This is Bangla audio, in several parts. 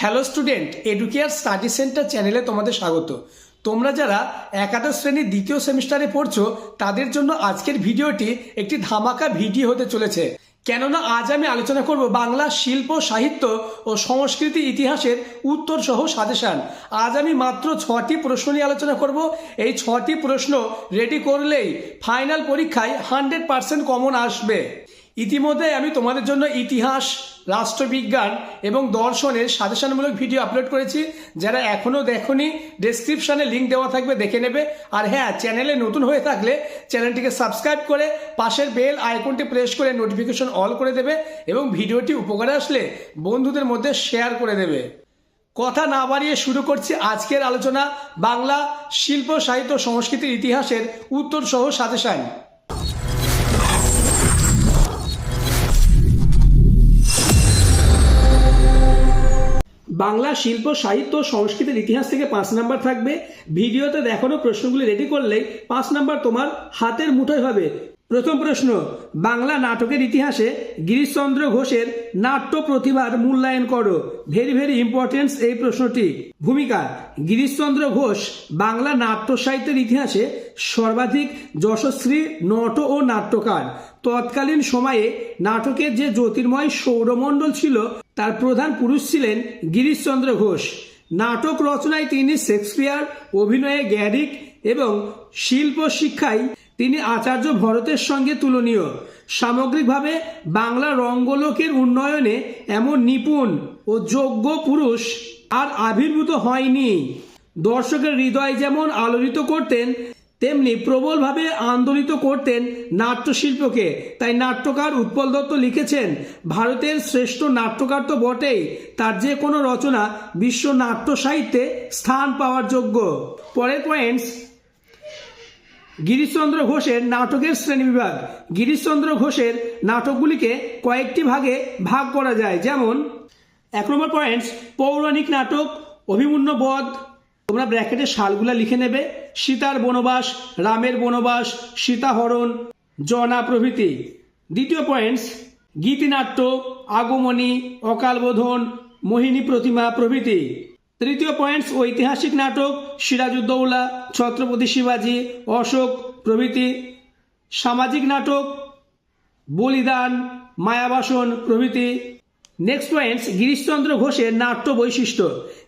Hello student Educare study centre চ্যানেলে তোমাদের স্বাগত। তোমরা যারা একাদশ শ্রেণির দ্বিতীয় সেমিস্টারে পড়ছো, তাদের জন্য আজকের ভিডিওটি একটি ধামাকা ভিডিও হতে চলেছে। কেননা আজ আমি আলোচনা করব বাংলা শিল্প, সাহিত্য ও সংস্কৃতি ইতিহাসের উত্তর সহ সাজেশান। আজ আমি মাত্র ছটি প্রশ্ন নিয়ে আলোচনা করব। এই ছটি প্রশ্ন রেডি করলেই ফাইনাল পরীক্ষায় হান্ড্রেড পার্সেন্ট কমন আসবে। ইতিমধ্যে আমি তোমাদের জন্য ইতিহাস, রাষ্ট্রবিজ্ঞান এবং দর্শনের সাজেশনমূলক ভিডিও আপলোড করেছি। যারা এখনও দেখনি ডেসক্রিপশনে লিঙ্ক দেওয়া থাকবে, দেখে নেবে। আর হ্যাঁ চ্যানেলে নতুন হয়ে থাকলে চ্যানেলটিকে সাবস্ক্রাইব করে পাশের বেল আইকনটি প্রেস করে নোটিফিকেশন অল করে দেবে এবং ভিডিওটি উপকারে আসলে বন্ধুদের মধ্যে শেয়ার করে দেবে। কথা না বাড়িয়ে শুরু করছি আজকের আলোচনা, বাংলা শিল্প, সাহিত্য, সংস্কৃতির ইতিহাসের উত্তর সহ সাজেশন। বাংলা শিল্প, সাহিত্য সংস্কৃতির ইতিহাস থেকে পাঁচ নাম্বার থাকবে। ভিডিওতে দেখানো প্রশ্নগুলি রেডি করলেই পাঁচ নাম্বার তোমার হাতের মুঠোয় হবে। প্রথম প্রশ্ন, বাংলা নাটকের ইতিহাসে গিরিশচন্দ্র ঘোষের নাট্য প্রতিভার মূল্যায়ন করো। ভেরি ভেরি ইম্পর্টেন্স এই প্রশ্নটি। ভূমিকা, গিরিশচন্দ্র ঘোষ বাংলা নাট্য সাহিত্যের ইতিহাসে সর্বাধিক যশস্বী নট ও নাট্যকার। তৎকালীন সময়ে নাটকের যে জ্যোতির্ময় সৌরমণ্ডল ছিল, তার প্রধান পুরুষ ছিলেন গিরিশচন্দ্র ঘোষ। নাটক রচনায় তিনি শেক্সপিয়ার, অভিনয়ে গ্যারিক এবং শিল্প শিক্ষায় তিনি আচার্য ভরতের সঙ্গে তুলনীয়। সামগ্রিকভাবে বাংলা রঙ্গলোকের উন্নয়নে এমন নিপুণ ও যোগ্য পুরুষ আর আবির্ভূত হয়নি। দর্শকের হৃদয় যেমন আলোড়িত করতেন, তেমনি প্রবলভাবে আন্দোলিত করতেন নাট্যশিল্পকে। তাই নাট্যকার উৎপল দত্ত লিখেছেন, ভারতের শ্রেষ্ঠ নাট্যকার তো বটেই, তার যে কোনো রচনা বিশ্ব নাট্য সাহিত্যে স্থান পাওয়ার যোগ্য। পরের পয়েন্টস গিরিশচন্দ্র ঘোষের নাটকের শ্রেণীবিভাগ। গিরিশচন্দ্র ঘোষের নাটকগুলিকে কয়েকটি ভাগে ভাগ করা যায়। যেমন, এক নম্বর পয়েন্টস পৌরাণিক নাটক, অভিমন্যু বধ। তোমরা ব্র্যাকেটে সালগুলা লিখে নেবে। সীতার বনবাস, রামের বনবাস, সীতাহরণ, জনা প্রভৃতি। দ্বিতীয় পয়েন্টস গীতিনাট্য, আগমনী, অকালবোধন, মোহিনী প্রতিমা প্রভৃতি। তৃতীয় পয়েন্টস ঐতিহাসিক নাটক, সিরাজউদ্দৌলা, ছত্রপতি শিবাজি, অশোক প্রভৃতি। সামাজিক নাটক, বলিদান, মায়াবাসন প্রভৃতি। নেক্সট পয়েন্টস গিরিশচন্দ্র ঘোষের নাট্য বৈশিষ্ট্য।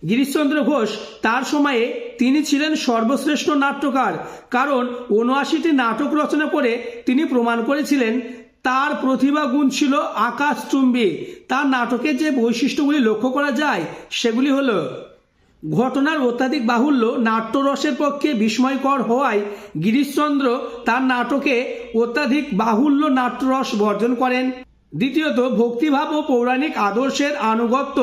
গিরিশচন্দ্র ঘোষ তার সময়ে তিনি ছিলেন সর্বশ্রেষ্ঠ নাট্যকার, কারণ উনআশিটি নাটক রচনা করে তিনি প্রমাণ করেছিলেন, তার প্রতিভা গুণ ছিল আকাশচুম্বী। তার নাটকের যে বৈশিষ্ট্যগুলি লক্ষ্য করা যায়, সেগুলি হলো ঘটনার অত্যাধিক বাহুল্য নাট্যরসের পক্ষে বিস্ময়কর হওয়ায় গিরিশচন্দ্র তার নাটকে অত্যাধিক বাহুল্য নাট্যরস বর্জন করেন। দ্বিতীয়ত, ভক্তিভাব ও পৌরাণিক আদর্শের আনুগত্য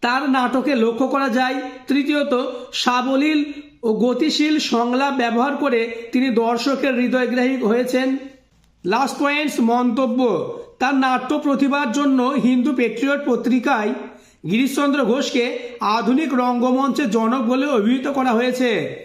তার নাটকে লক্ষ্য করা যায়। তৃতীয়ত, সাবলীল ও গতিশীল সংলাপ ব্যবহার করে তিনি দর্শকের হৃদয়গ্রাহী হয়েছেন। লাস্ট পয়েন্টস, মন্তব্য। তার নাট্য প্রতিভার জন্য হিন্দু পেট্রিয়ট পত্রিকায় গিরিশচন্দ্র ঘোষকে আধুনিক রঙ্গমঞ্চের জনক বলে অভিহিত করা হয়েছে।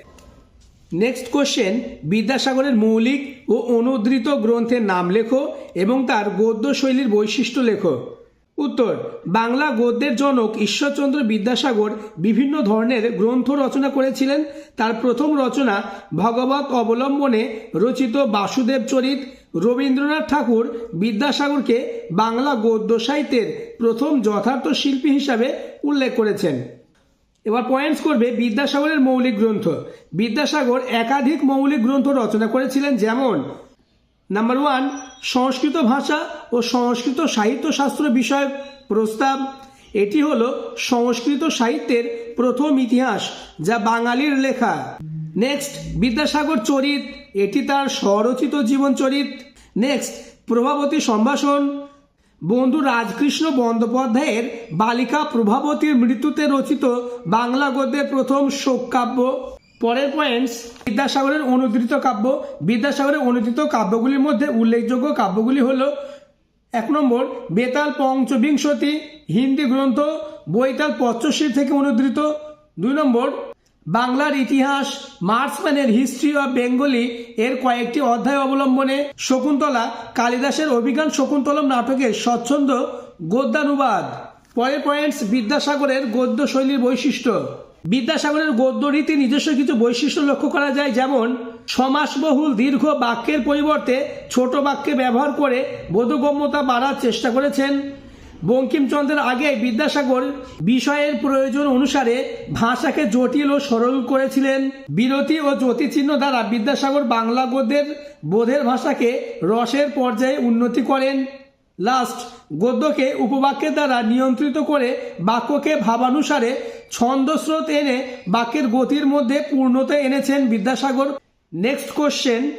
নেক্সট কোশ্চেন বিদ্যাসাগরের মৌলিক ও অনুদৃত গ্রন্থের নাম লেখো এবং তার গদ্য শৈলীর বৈশিষ্ট্য লেখো। উত্তর, বাংলা গদ্যের জনক ঈশ্বরচন্দ্র বিদ্যাসাগর বিভিন্ন ধরনের গ্রন্থ রচনা করেছিলেন। তার প্রথম রচনা ভগবত অবলম্বনে রচিত বাসুদেব চরিত রবীন্দ্রনাথ ঠাকুর বিদ্যাসাগরকে বাংলা গদ্য সাহিত্যের প্রথম যথার্থ শিল্পী হিসাবে উল্লেখ করেছেন। এবার পয়েন্টস করবে বিদ্যাসাগরের মৌলিক গ্রন্থ। বিদ্যাসাগর একাধিক মৌলিক গ্রন্থ রচনা করেছিলেন, যেমন নাম্বার ওয়ান সংস্কৃত ভাষা ও সংস্কৃত সাহিত্যশাস্ত্র বিষয়ক প্রস্তাব। এটি হল সংস্কৃত সাহিত্যের প্রথম ইতিহাস, যা বাঙালির লেখা। নেক্সট বিদ্যাসাগর চরিত। এটি তার স্বরচিত জীবন চরিত। নেক্সট প্রভাবতী সম্ভাষণ। বন্ধু রাজকৃষ্ণ বন্দ্যোপাধ্যায়ের বালিকা প্রভাবতীর মৃত্যুতে রচিত বাংলা গদ্যের প্রথম শোক কাব্য। পরের পয়েন্টস বিদ্যাসাগরের অনুদ্ধৃত কাব্য। বিদ্যাসাগরের অনুদ্ধৃত কাব্যগুলির মধ্যে উল্লেখযোগ্য কাব্যগুলি হল এক নম্বর, বেতাল পঞ্চবিংশতি, হিন্দি গ্রন্থ বৈতাল পঞ্চশীর থেকে অনুদৃত। দুই নম্বর বাংলার ইতিহাস মার্সম্যানের হিস্ট্রি অফ বেঙ্গলি এর কয়েকটি অধ্যায় অবলম্বনে শকুন্তলা কালিদাসের অভিজ্ঞান শকুন্তলম নাটকের স্বচ্ছন্দ গদ্যানুবাদ। পরের পয়েন্টস বিদ্যাসাগরের গদ্য শৈলীর বৈশিষ্ট্য। বিদ্যাসাগরের গদ্য রীতি নিজস্ব কিছু বৈশিষ্ট্য লক্ষ্য করা যায়, যেমন সমাসবহুল দীর্ঘ বাক্যের পরিবর্তে ছোট বাক্যে ব্যবহার করে বোধগম্যতা বাড়ার চেষ্টা করেছেন। বঙ্কিমচন্দ্রের আগে বিদ্যাসাগর বিষয়ের প্রয়োজন অনুসারে ভাষাকে জটিল ও সরল করেছিলেন। বিরতি ও জ্যোতিচিহ্ন দ্বারা বিদ্যাসাগর বাংলা গদ্যের বোধের ভাষাকে রসের পর্যায়ে উন্নতি করেন। লাস্ট, গদ্যকে উপবাক্যের দ্বারা নিয়ন্ত্রিত করে বাক্যকে ভাবানুসারে ছন্দস্রোত এনে বাক্যের গতির মধ্যে পূর্ণতা এনেছেন বিদ্যাসাগর। Next question.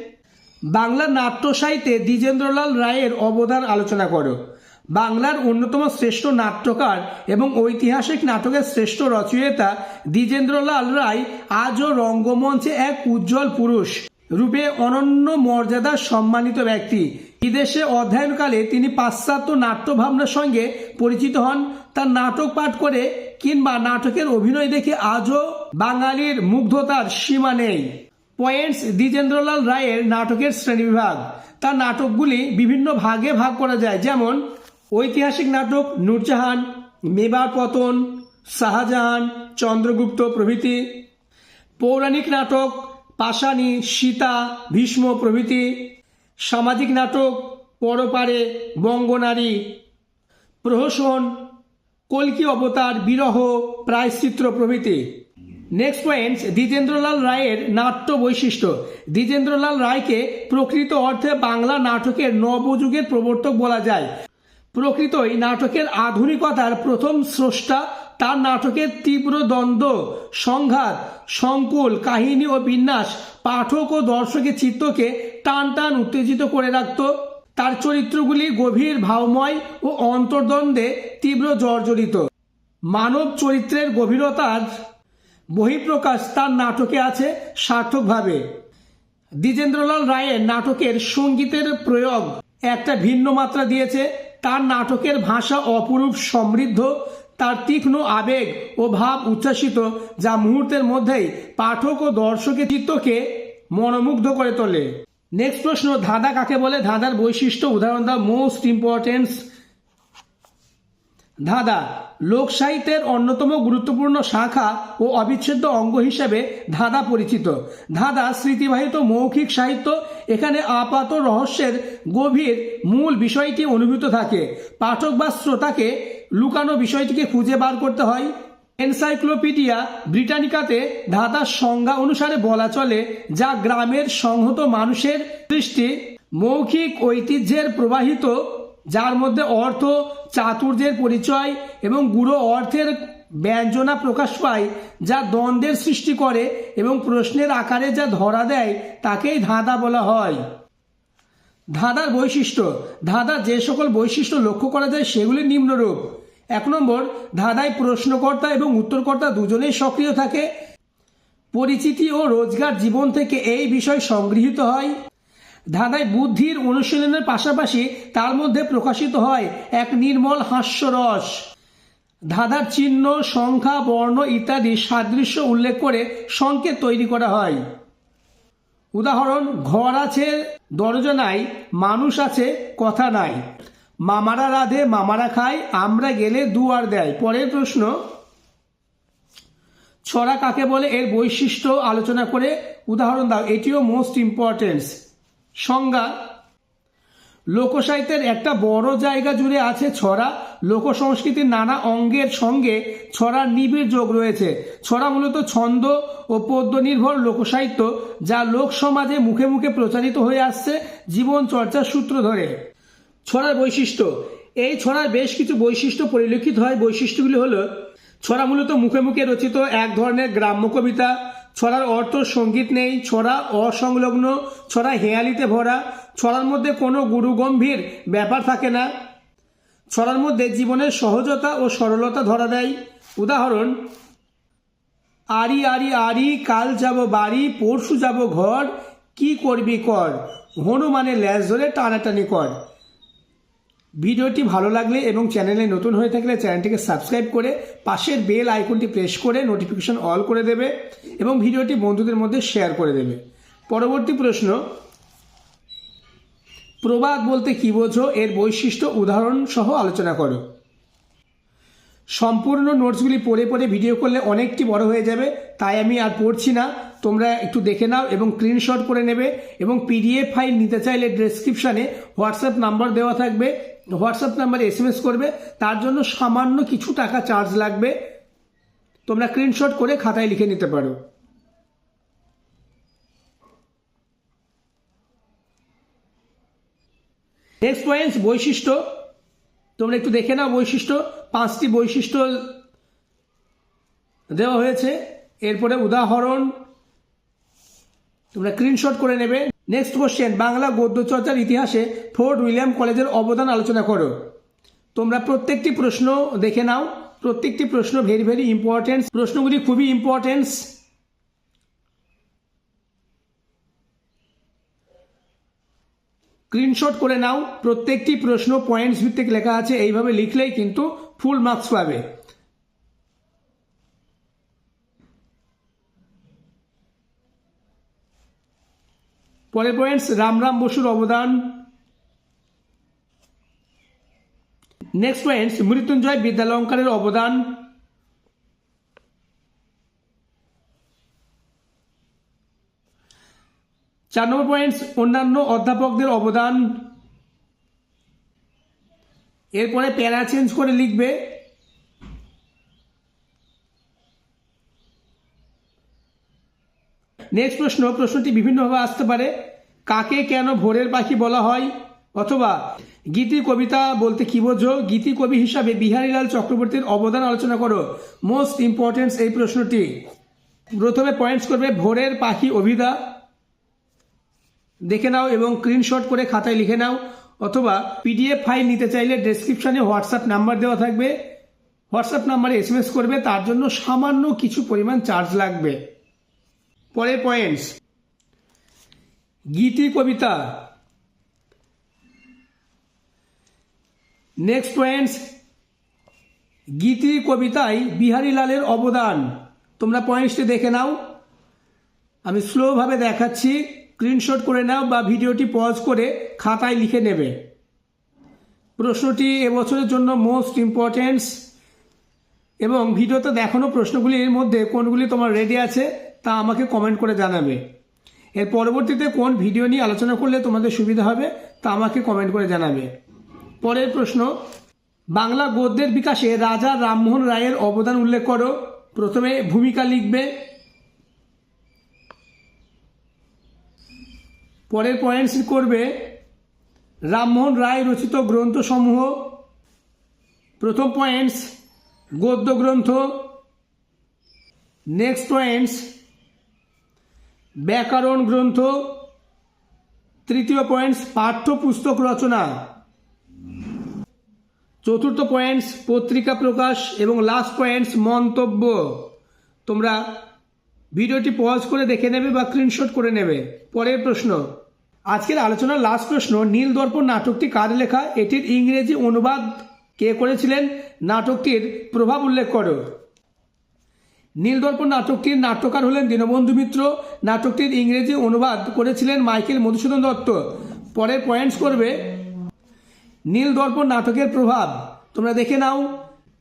বাংলার নাট্য সাহিত্যে দ্বিজেন্দ্রলাল রায়ের অবদান আলোচনা করো। বাংলার অন্যতম শ্রেষ্ঠ নাট্যকার এবং ঐতিহাসিক নাটকের শ্রেষ্ঠ রচয়িতা দ্বিজেন্দ্রলাল রায় আজও রঙ্গমঞ্চে এক উজ্জ্বল পুরুষ রূপে অনন্য মর্যাদা সম্মানিত ব্যক্তি। বিদেশে অধ্যয়নকালে তিনি পাশ্চাত্য নাট্য ভাবনার সঙ্গে পরিচিত হন। তার নাটক পাঠ করে কিংবা নাটকের অভিনয় দেখে আজও বাঙালির মুগ্ধতার সীমা নেই। পয়েন্টস দ্বিজেন্দ্রলাল রায়ের নাটকের শ্রেণীবিভাগ। তার নাটকগুলি বিভিন্ন ভাগে ভাগ করা যায়। যেমন ঐতিহাসিক নাটক নূরজাহান মেবার পতন, শাহজাহান, চন্দ্রগুপ্ত প্রভৃতি। পৌরাণিক নাটক পাশানি সীতা, ভীষ্ম প্রভৃতি। সামাজিক নাটক পরপারে, বঙ্গনারী। প্রহসন, কল্কি অবতার, বিরহ, প্রায়শ্চিত্র প্রভৃতি। নেক্সট পয়েন্টস দ্বিজেন্দ্রলাল রায়ের নাট্য বৈশিষ্ট্য। দ্বিজেন্দ্রলাল রায়কে প্রকৃত অর্থে বাংলা নাটকের নবযুগের প্রবর্তক বলা যায়। প্রকৃতই নাটকের আধুনিকতার প্রথম স্রষ্টা, তার নাটকের তীব্র দ্বন্দ্ব, সংঘাত, সংকুল, কাহিনী ও বিন্যাস, পাঠক ও দর্শকের চিত্তকে টান টান উত্তেজিত করে রাখত। তার চরিত্রগুলি গভীর ভাবময় ও অন্তর্দ্বন্দ্বে তীব্র জর্জরিত। মানব চরিত্রের গভীরতার বহিঃপ্রকাশ তার নাটকে আছে সার্থকভাবে। দ্বিজেন্দ্রলাল রায়ের নাটকের সঙ্গীতের প্রয়োগ একটা ভিন্ন মাত্রা দিয়েছে। তার নাটকের ভাষা অপরূপ, সমৃদ্ধ, তার তীক্ষ্ণ আবেগ ও ভাব উচ্ছ্বাসিত, যা মুহূর্তের মধ্যেই পাঠক ও দর্শকের চিত্তকে মনোমুগ্ধ করে তোলে। নেক্সট প্রশ্ন, ধাঁধা কাকে বলে? ধাঁধার বৈশিষ্ট্য, উদাহরণ দা মোস্ট ইম্পর্টেন্স ধাঁধা লোক সাহিত্যের অন্যতম গুরুত্বপূর্ণ শাখা ও অবিচ্ছেদ্য অঙ্গ হিসেবে ধাঁধা পরিচিত। ধাঁধা স্মৃতিবাহিত মৌখিক সাহিত্য, এখানে আপাত রহস্যের গভীর মূল বিষয়টি অনুভূত থাকে। পাঠক বা শ্রোতাকে লুকানো বিষয়টিকে খুঁজে বার করতে হয়। এনসাইক্লোপিডিয়া ব্রিটানিকাতে ধাঁধার সংজ্ঞা অনুসারে বলা চলে, যা গ্রামের সংহত মানুষের দৃষ্টি মৌখিক ঐতিহ্যের প্রবাহিত যার মধ্যে অর্থ, চাতুর্যের পরিচয় এবং গুঁড়ো অর্থের ব্যঞ্জনা প্রকাশ পায়, যা দ্বন্দ্বের সৃষ্টি করে এবং প্রশ্নের আকারে যা ধরা দেয়, তাকেই ধাঁধা বলা হয়। ধাঁধার বৈশিষ্ট্য, ধাঁধা যে সকল বৈশিষ্ট্য লক্ষ্য করা যায় সেগুলি নিম্নরূপ। এক নম্বর, ধাঁধায় প্রশ্নকর্তা এবং উত্তরকর্তা দুজনেই সক্রিয় থাকে। পরিচিতি ও রোজগার জীবন থেকে এই বিষয় সংগৃহীত হয়। ধাঁধায় বুদ্ধির অনুশীলনের পাশাপাশি তার মধ্যে প্রকাশিত হয় এক নির্মল হাস্যরস ধাঁধার চিহ্ন, সংখ্যা, বর্ণ ইত্যাদি সাদৃশ্য উল্লেখ করে সংকেত তৈরি করা হয়। উদাহরণ, ঘর আছে, দরজা নাই, মানুষ আছে, কথা নাই। মামারা রাধে, মামারা খায়, আমরা গেলে দুয়ার দেয়। পরের প্রশ্ন, ছড়া কাকে বলে? এর বৈশিষ্ট্য আলোচনা করে উদাহরণ দাও। এটিও মোস্ট ইম্পর্টেন্স সংজ্ঞা, লোকসাহিত্যের একটা বড় জায়গা জুড়ে আছে ছড়া। লোক সংস্কৃতির নানা অঙ্গের সঙ্গে ছড়ার নিবিড় যোগ রয়েছে। ছড়া মূলত ছন্দ ও পদ্য নির্ভর লোকসাহিত্য যা লোক সমাজে মুখে মুখে প্রচারিত হয়ে আসছে জীবন চর্চার সূত্র ধরে। ছড়ার বৈশিষ্ট্য। এই ছড়ার বেশ কিছু বৈশিষ্ট্য পরিলক্ষিত হয়। বৈশিষ্ট্যগুলি হলো, ছড়া মূলত মুখে মুখে রচিত এক ধরনের গ্রাম্য কবিতা ছড়ার অর্থ সংগীত নেই, ছড়া অসংলগ্ন, ছড়া হেয়ালিতে ভরা, ছড়ার মধ্যে কোনো গুরুগম্ভীর ব্যাপার থাকে না। ছড়ার মধ্যে জীবনের সহজতা ও সরলতা ধরা দেয়। উদাহরণ, আরি আরি আরি, কাল যাব বাড়ি, পরশু যাব ঘর, কি করবি কর? হনুমানের ল্যাস ধরে টানাটানি কর। ভিডিওটি ভালো লাগলে এবং চ্যানেলে নতুন হয়ে থাকলে চ্যানেলটিকে সাবস্ক্রাইব করে পাশের বেল আইকনটি প্রেস করে নোটিফিকেশন অল করে দেবে এবং ভিডিওটি বন্ধুদের মধ্যে শেয়ার করে দেবে। পরবর্তী প্রশ্ন, প্রবাদ বলতে কি বোঝো? এর বৈশিষ্ট্য, উদাহরণ সহ আলোচনা করো। সম্পূর্ণ নোটসগুলি পড়ে পড়ে ভিডিও করলে অনেকটি বড় হয়ে যাবে, তাই আমি আর পড়ছি না। তোমরা একটু দেখে নাও এবং স্ক্রিনশট করে নেবে এবং পিডিএফ ফাইল নিতে চাইলে ডেসক্রিপশানে হোয়াটসঅ্যাপ নাম্বার দেওয়া থাকবে। হোয়াটসঅ্যাপ নাম্বারে এসএমএস করবে। তার জন্য সামান্য কিছু টাকা চার্জ লাগবে। তোমরা স্ক্রিনশট করে খাতায় লিখে নিতে পারো। নেক্সট পয়েন্টস বৈশিষ্ট্য। তোমরা একটু দেখে নাও বৈশিষ্ট্য। পাঁচটি বৈশিষ্ট্য দেওয়া হয়েছে। এরপরে উদাহরণ। তোমরা স্ক্রিনশট করে নেবে। নেক্সট কোশ্চেন বাংলা গদ্য চর্চার ইতিহাসে ফোর্ট উইলিয়াম কলেজের অবদান আলোচনা করো। তোমরা প্রত্যেকটি প্রশ্ন দেখে নাও। প্রত্যেকটি প্রশ্ন ভেরি ভেরি ইম্পর্টেন্ট প্রশ্নগুলি খুবই ইম্পর্টেন্স স্ক্রিনশট করে নাও। প্রত্যেকটি প্রশ্ন পয়েন্টস ভিত্তিক লেখা আছে। এইভাবে লিখলেই কিন্তু ফুল মার্কস পাবে। পরের পয়েন্টস রামরাম বসুর অবদান। নেক্সট পয়েন্টস মৃত্যুঞ্জয় বিদ্যালঙ্কারের অবদান। চার নম্বর পয়েন্টস অন্যান্য অধ্যাপকদের অবদান। এরপরে প্যারা চেঞ্জ করে লিখবে। নেক্সট প্রশ্ন, প্রশ্নটি বিভিন্নভাবে আসতে পারে। কাকে কেন ভোরের পাখি বলা হয়? অথবা গীতি, কবিতা বলতে কি বোঝো? গীতি, কবি হিসাবে বিহারীলাল চক্রবর্তীর অবদান আলোচনা করো। মোস্ট ইম্পর্টেন্স এই প্রশ্নটি। প্রথমে পয়েন্টস করবে ভোরের পাখি অভিধা দেখে নাও এবং স্ক্রিনশট করে খাতায় লিখে নাও। অথবা পিডিএফ ফাইল নিতে চাইলে ডেসক্রিপশনে হোয়াটসঅ্যাপ নাম্বার দেওয়া থাকবে। হোয়াটসঅ্যাপ নাম্বারে এসএমএস করবে, তার জন্য সামান্য কিছু পরিমাণ চার্জ লাগবে। পরের পয়েন্টস গীতি কবিতা। নেক্সট পয়েন্টস গীতি কবিতায় বিহারীলালের অবদান। তোমরা পয়েন্টসটি দেখে নাও। আমি স্লোভাবে দেখাচ্ছি। স্ক্রিনশট করে নাও বা ভিডিওটি পজ করে খাতায় লিখে নেবে। প্রশ্নটি এবছরের জন্য মোস্ট ইম্পর্টেন্স এবং ভিডিওতে দেখানো প্রশ্নগুলির মধ্যে কোনগুলি তোমার রেডি আছে তা আমাকে কমেন্ট করে জানাবে। এর পরবর্তীতে কোন ভিডিও নিয়ে আলোচনা করলে তোমাদের সুবিধা হবে তা আমাকে কমেন্ট করে জানাবে। পরের প্রশ্ন, বাংলা গদ্যের বিকাশে রাজা রামমোহন রায়ের অবদান উল্লেখ করো। প্রথমে ভূমিকা লিখবে। পরের পয়েন্টস করবে রামমোহন রায় রচিত গ্রন্থসমূহ। প্রথম পয়েন্টস গদ্য গ্রন্থ। নেক্সট পয়েন্টস ব্যাকরণ গ্রন্থ। তৃতীয় পয়েন্টস পাঠ্যপুস্তক রচনা। চতুর্থ পয়েন্টস পত্রিকা প্রকাশ এবং লাস্ট পয়েন্টস মন্তব্য। তোমরা ভিডিওটি পজ করে দেখে নেবে বা স্ক্রিনশট করে নেবে। পরের প্রশ্ন আজকের আলোচনার লাস্ট প্রশ্ন নীল দর্পণ নাটকটি কার লেখা? এটির ইংরেজি অনুবাদ কে করেছিলেন? নাটকটির প্রভাব উল্লেখ করো। নীলদর্পণ নাটকটির নাট্যকার হলেন দীনবন্ধু মিত্র। নাটকটির ইংরেজি অনুবাদ করেছিলেন মাইকেল মধুসূদন দত্ত। পরের পয়েন্টস করবে, নীলদর্পণ নাটকের প্রভাব। তোমরা দেখে নাও।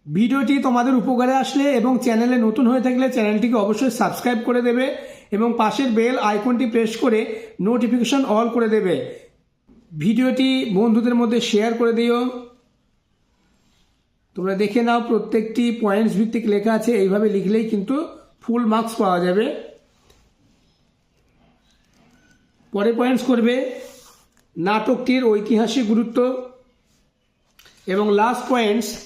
ভিডিওটি তোমাদের উপকারে আসলে এবং চ্যানেলে নতুন হয়ে থাকলে চ্যানেলটিকে অবশ্যই সাবস্ক্রাইব করে দেবে। এবং পাশের বেল আইকনটি প্রেস করে নোটিফিকেশন অল করে দেবে। ভিডিওটি বন্ধুদের মধ্যে শেয়ার করে দিও। তোমরা দেখে নাও, প্রত্যেকটি পয়েন্টস ভিত্তিক লেখা আছে, এইভাবে লিখলেই কিন্তু ফুল মার্কস পাওয়া যাবে। পরে পয়েন্টস করবে, নাটকটির ঐতিহাসিক গুরুত্ব। এবং লাস্ট পয়েন্টস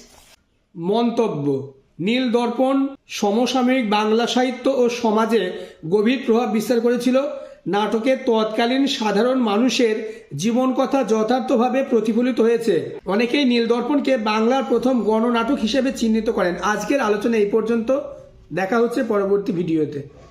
মন্তব্য। নীল দর্পণ সমসাময়িক বাংলা সাহিত্য ও সমাজে গভীর প্রভাব বিস্তার করেছিল। নাটকে তৎকালীন সাধারণ মানুষের জীবন কথা যথার্থভাবে প্রতিফলিত হয়েছে। অনেকেই নীল দর্পণকে বাংলার প্রথম গণনাটক হিসেবে চিহ্নিত করেন। আজকের আলোচনা এই পর্যন্ত। দেখা হচ্ছে পরবর্তী ভিডিওতে।